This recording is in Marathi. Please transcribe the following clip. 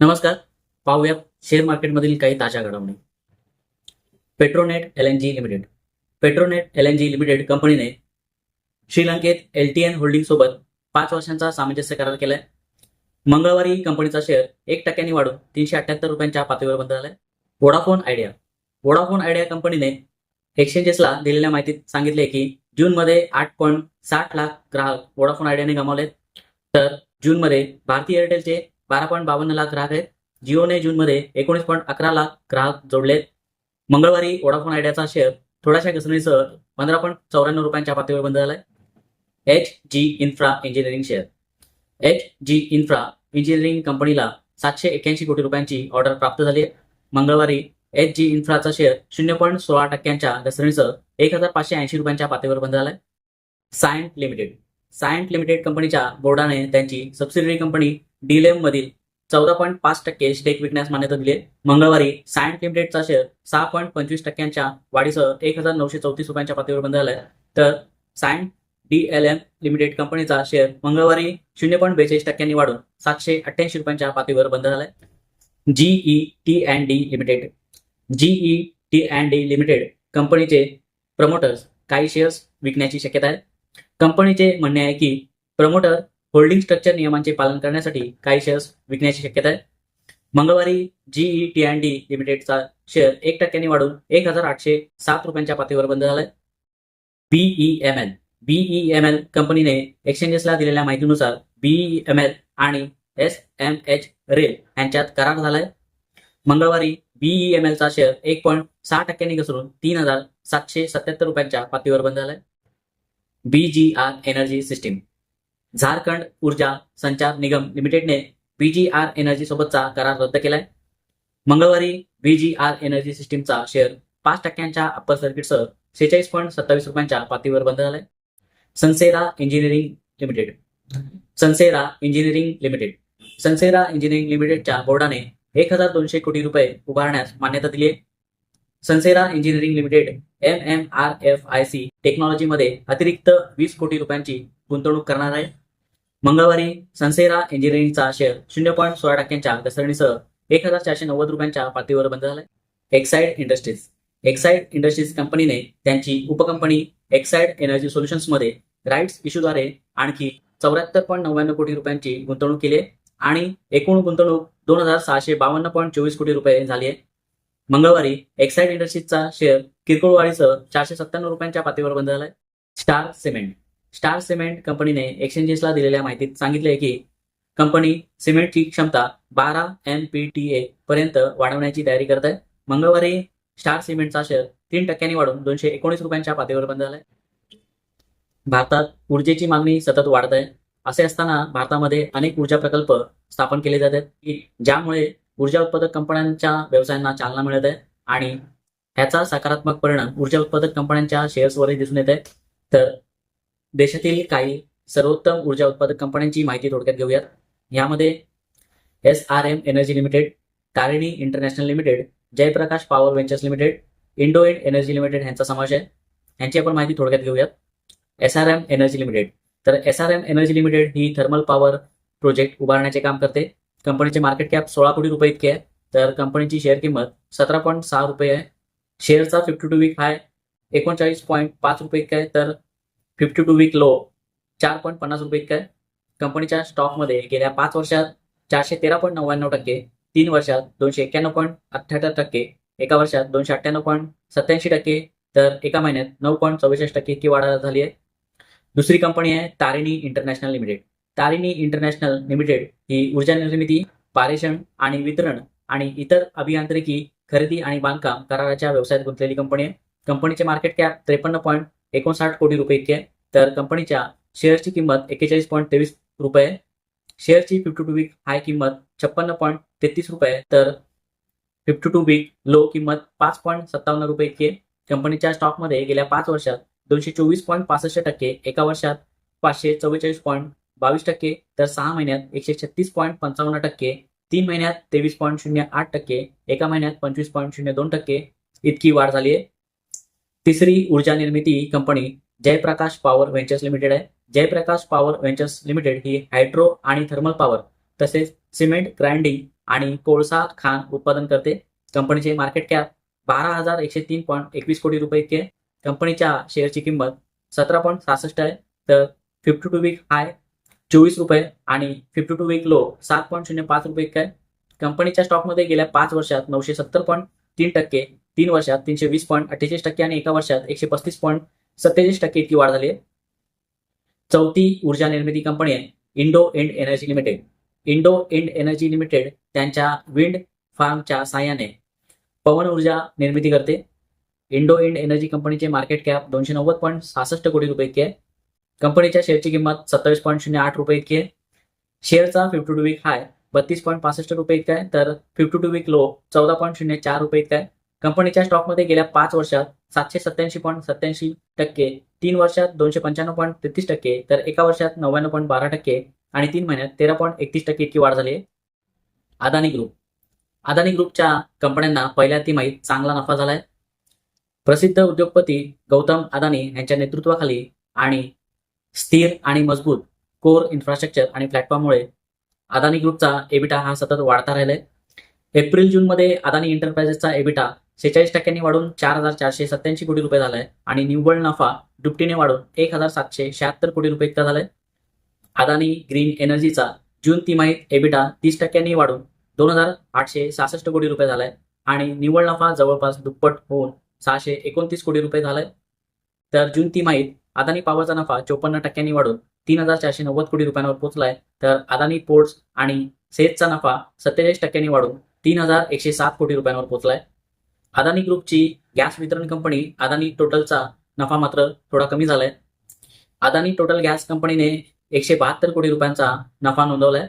नमस्कार पाहूया शेअर मार्केटमधील काही ताज्या घडामोडी. Petronet L N G limited Petronet L N G limited कंपनीने श्रीलंकेत एल टी एन होल्डिंग सोबत पाच वर्षांचा सामंजस्य करार केलाय. मंगळवारी कंपनीचा शेअर एक टक्क्यांनी वाढून तीनशे अठ्याहत्तर रुपयांच्या पातळीवर बंद झालाय. वोडाफोन आयडिया वोडाफोन आयडिया कंपनीने एक्सचेंजेसला दिलेल्या माहितीत सांगितले की जूनमध्ये आठ पॉईंट साठ लाख ग्राहक वोडाफोन आयडियाने गमावलेत. तर जूनमध्ये भारतीय एअरटेलचे बारा पॉईंट बावन्न लाख ग्राहक आहेत. जिओने जूनमध्ये एकोणीस पॉईंट अकरा लाख ग्राहक जोडलेत. मंगळवारी वोडाफोन आयडियाचा शेअर थोड्याशा घसरणीसह पंधरा पॉईंट चौऱ्याण्णव रुपयांच्या पातळीवर बंद झालाय. H G infra engineering share. H G infra engineering कंपनीला सातशे एक्याऐंशी कोटी रुपयांची ऑर्डर प्राप्त झाली आहे. मंगळवारी एच जी इन्फ्राचा शेअर शून्य पॉईंट सोळा टक्क्यांच्या घसरणीसह एक हजार पाचशे ऐंशी रुपयांच्या पातळीवर बंद झालाय. सायंट लिमिटेड. सायंट लिमिटेड कंपनीच्या बोर्डाने त्यांची सबसिडरी कंपनी डीलेम मधील चौदा पॉईंट पाच टक्के स्टेक विकण्यास मान्यता दिली आहे. मंगळवारी सायंट लिमिटेडचा शेअर सहा पॉईंट पंचवीस टक्क्यांच्या वाढीसह एक हजार नऊशे चौतीस रुपयांच्या पातळीवर बंद झालाय. तर Cyient D L M limited कंपनीचा शेअर मंगळवारी शून्य पॉईंट बेचाळीस टक्क्यांनी वाढून सातशे अठ्ठ्याऐंशी रुपयांच्या पातळीवर बंद झालाय. GE T and D limited GE T and D limited कंपनीचे प्रमोटर्स काही शेअर्स विकण्याची शक्यता आहे. कंपनीचे म्हणणे आहे की प्रमोटर होल्डिंग स्ट्रक्चर नियमांचे पालन करण्यासाठी काही शेअर्स विकण्याची शक्यता आहे. मंगळवारी जीई टी अँड डी लिमिटेडचा शेअर एक टक्क्यांनी वाढून एक हजार आठशे सात रुपयांच्या पातळीवर बंद झालाय. बीईएमएल एल कंपनीने एक्सचेंजेसला दिलेल्या माहितीनुसार बीईएमएल आणि एस एम एच रेल यांच्यात करार झालाय. मंगळवारी बीईएमएलचा शेअर एक पॉईंट सहा टक्क्यांनी घसरून तीन हजार सातशे सत्याहत्तर रुपयांच्या पातळीवर बंद झालाय. बीजीआर एनर्जी सिस्टीम झारखंड ऊर्जा संचार निगम लिमिटेडने बीजीआर एनर्जी सोबतचा करार रद्द केलाय. मंगळवारी बीजीआर एनर्जी सिस्टीमचा शेअर पाच टक्क्यांच्या अप्पर सर्किटसह सेहेचाळीस पॉईंट सत्तावीस रुपयांच्या पातळीवर बंद झालाय. Sansera engineering limited Sansera engineering limited Sansera engineering लिमिटेडच्या बोर्डाने एक हजार दोनशे कोटी रुपये उभारण्यास मान्यता दिली आहे Sansera engineering limited M M R F I C टेक्नॉलॉजीमध्ये अतिरिक्त वीस कोटी रुपयांची गुंतवणूक करणार आहे. मंगळवारी सनसेरा इंजिनिअरिंगचा शेअर शून्य पॉईंट सोळा टक्क्यांच्या घसरणीसह एक हजार चारशे नव्वद रुपयांच्या पातळीवर बंद झालाय. एक्साइड इंडस्ट्रीज एक्साइड इंडस्ट्रीज कंपनीने त्यांची उपकंपनी एक्साइड एनर्जी सोल्युशन्समध्ये राईट्स इश्यूद्वारे आणखी चौऱ्याहत्तर पॉईंट नव्याण्णव कोटी रुपयांची गुंतवणूक केली आहे आणि एकूण गुंतवणूक दोन हजार सहाशे बावन्न पॉईंट चोवीस कोटी रुपये झाली आहे. मंगळवारी एक्साईड इंडस्ट्रीजचा शेअर किरकोळ वाढीसह चारशे सत्त्याण्णव रुपयांच्या पातळीवर बंद झालाय. स्टार सिमेंट स्टार सिमेंट कंपनीने एक्सचेंजेसला दिलेल्या माहितीत सांगितले की कंपनी सिमेंटची क्षमता बारा एम पी टी ए पर्यंत वाढवण्याची तयारी करत आहे. मंगळवारी स्टार सिमेंटचा शेअर तीन टक्क्यांनी वाढून दोनशे एकोणीस रुपयांच्या पातळीवर बंद झालाय. भारतात ऊर्जेची मागणी सतत वाढत आहे. असे असताना भारतामध्ये अनेक ऊर्जा प्रकल्प स्थापन केले जात आहेत की ज्यामुळे ऊर्जा उत्पादक कंपन्यांच्या व्यवसायांना चालना मिळत आहे आणि ह्याचा सकारात्मक परिणाम ऊर्जा उत्पादक कंपन्यांच्या शेअर्सवरही दिसून येत आहे. तर देशातील काही सर्वोत्तम ऊर्जा उत्पादक कंपन्यांची माहिती थोडक्यात घेऊयात. यामध्ये S R M energy limited Tarini international limited Jaiprakash power ventures limited Indowind energy limited यांचा समावेश आहे. यांची आपण माहिती थोडक्यात घेऊयात. S R M energy limited तर S R M energy limited ही थर्मल पॉवर प्रोजेक्ट उभारण्याचे काम करते. कंपनीचे मार्केट कॅप सोळा कोटी रुपये इतके आहे. तर कंपनीची शेअर किंमत सतरा पॉईंट सहा रुपये आहे. शेअरचा फिफ्टी टू वीक हाय एकोणचाळीस पॉईंट पाच रुपये इतका आहे. तर फिफ्टी टू वीक लो चार पॉईंट पन्नास रुपये इतका आहे. कंपनीच्या स्टॉकमध्ये गेल्या पाच वर्षात चारशे तेरा पॉईंट नव्याण्णव टक्के तीन वर्षात दोनशे एक्क्याण्णव पॉईंट अठ्ठ्याहत्तर टक्के एका वर्षात दोनशे अठ्ठ्याण्णव पॉईंट सत्याऐंशी टक्के तर एका महिन्यात नऊ पॉईंट चव्वेचाळीस टक्के इतकी वाढ झाली आहे. दुसरी कंपनी आहे Tarini international limited. Tarini international limited ही ऊर्जा निर्मिती पारेषण आणि वितरण आणि इतर अभियांत्रिकी खरेदी आणि बांधकाम कराराच्या व्यवसायात गुंतलेली कंपनी आहे. कंपनीचे मार्केट कॅप त्रेपन्न पॉईंट एकोणसाठ कोटी रुपये इतके आहे. तर कंपनीच्या शेअरची किंमत एक्केचाळीस पॉईंट तेवीस रुपये शेअरची फिफ्टी टू वीक हाय किंमत छप्पन्न पॉईंट तेहतीस रुपये तर फिफ्टी टू वीक लो किंमत पाच पॉईंट सत्तावन्न रुपये इतकी आहे. कंपनीच्या स्टॉकमध्ये गेल्या पाच वर्षात दोनशे चोवीस पॉईंट पासष्ट टक्के एका वर्षात पाचशे चव्वेचाळीस पॉईंट बावीस टक्के तर सहा महिन्यात एकशे छत्तीस पॉईंट पंचावन्न टक्के तीन महिन्यात तेवीस पॉईंट शून्य आठ टक्के एका महिन्यात पंचवीस पॉईंट शून्य दोन टक्के. इतकी वाढ झाली आहे. तिसरी ऊर्जा निर्मिती कंपनी जयप्रकाश पॉवर व्हेंचर्स लिमिटेड आहे. जयप्रकाश पॉवर व्हेंचर्स लिमिटेड ही हायड्रो आणि थर्मल पॉवर तसेच सिमेंट ग्राइंडिंग आणि कोळसा खाण उत्पादन करते. कंपनीचे मार्केट कॅप बारा हजार एकशे तीन पॉईंट एकवीस कोटी रुपये इतके कंपनीच्या शेअरची किंमत सतरा पॉईंट सहासष्ट आहे. तर फिफ्टी टू वीक हाय चोवीस रुपये आणि फिफ्टी टू वीक लो सात पॉईंट शून्य पाच रुपये इतका आहे. कंपनीच्या स्टॉकमध्ये गेल्या पाच वर्षात नऊशे सत्तर पॉईंट तीन टक्के तीन वर्षात तीनशे वीस पॉईंट अठ्ठेचाळीस टक्के आणि एका वर्षात एकशे पस्तीस पॉईंट सत्तेचाळीस टक्के इतकी वाढ झाली आहे. चौथी ऊर्जा निर्मिती कंपनी आहे Indowind energy limited. Indowind energy limited त्यांच्या विंड फार्मच्या सहाय्याने पवन ऊर्जा निर्मिती करते. इंडो इंड एनर्जी कंपनीचे मार्केट कॅप दोनशे नव्वद पॉईंट सहासष्ट कोटी रुपये इतके आहे. कंपनीच्या शेअरची किंमत सत्तावीस पॉईंट शून्य आठ रुपये इतकी आहे. शेअरचा फिफ्टी टू वीक हाय बत्तीस पॉईंट पासष्ट रुपये इतका आहे. तर फिफ्टी टू वीक लो चौदा पॉईंट शून्य चार रुपये इतका आहे. कंपनीच्या स्टॉकमध्ये गेल्या पाच वर्षात सातशे सत्याऐंशी पॉईंट सत्याऐंशी टक्के तीन वर्षात दोनशे पंच्याण्णव पॉईंट तेहतीस टक्के तर एका वर्षात नव्याण्णव पॉईंट बारा टक्के आणि तीन महिन्यात तेरा पॉईंट एकतीस टक्के इतकी वाढ झाली आहे. अदानी ग्रुप. अदानी ग्रुपच्या कंपन्यांना पहिल्या तिमाहीत चांगला नफा झालाय. प्रसिद्ध उद्योगपती गौतम अदानी यांच्या नेतृत्वाखाली आणि स्थिर आणि मजबूत कोर इन्फ्रास्ट्रक्चर आणि प्लॅटफॉर्ममुळे अदानी ग्रुपचा एबिटा हा सतत वाढता राहिलाय. एप्रिल जूनमध्ये अदानी एंटरप्राइजेसचा एबिटा सेहेचाळीस टक्क्यांनी वाढून चार हजार चारशे सत्याऐंशी कोटी रुपये झालाय आणि निव्वळ नफा दुपटीने वाढून एक हजार सातशे शहात्तर कोटी रुपये इतका झालाय. अदानी ग्रीन एनर्जीचा जून तिमाहीत एबिटा तीस टक्क्यांनी वाढून दोन हजार आठशे सहासष्ट कोटी रुपये झालाय आणि निव्वळ नफा जवळपास दुप्पट होऊन सहाशे एकोणतीस कोटी रुपये झालाय. तर जून तिमाहीत अदानी पॉवरचा नफा चोपन्न टक्क्यांनी वाढून तीन हजार चारशे नव्वद कोटी रुपयांवर पोहोचलाय. तर अदानी पोर्ट्स आणि सेजचा नफा सत्तेचाळीस टक्क्यांनी वाढून तीन हजार एकशे सात कोटी रुपयांवर पोहोचलाय. अदानी ग्रुपची गॅस वितरण कंपनी अदानी टोटलचा नफा मात्र थोडा कमी झालाय. अदानी टोटल गॅस कंपनीने एकशे बहात्तर कोटी रुपयांचा नफा नोंदवलाय.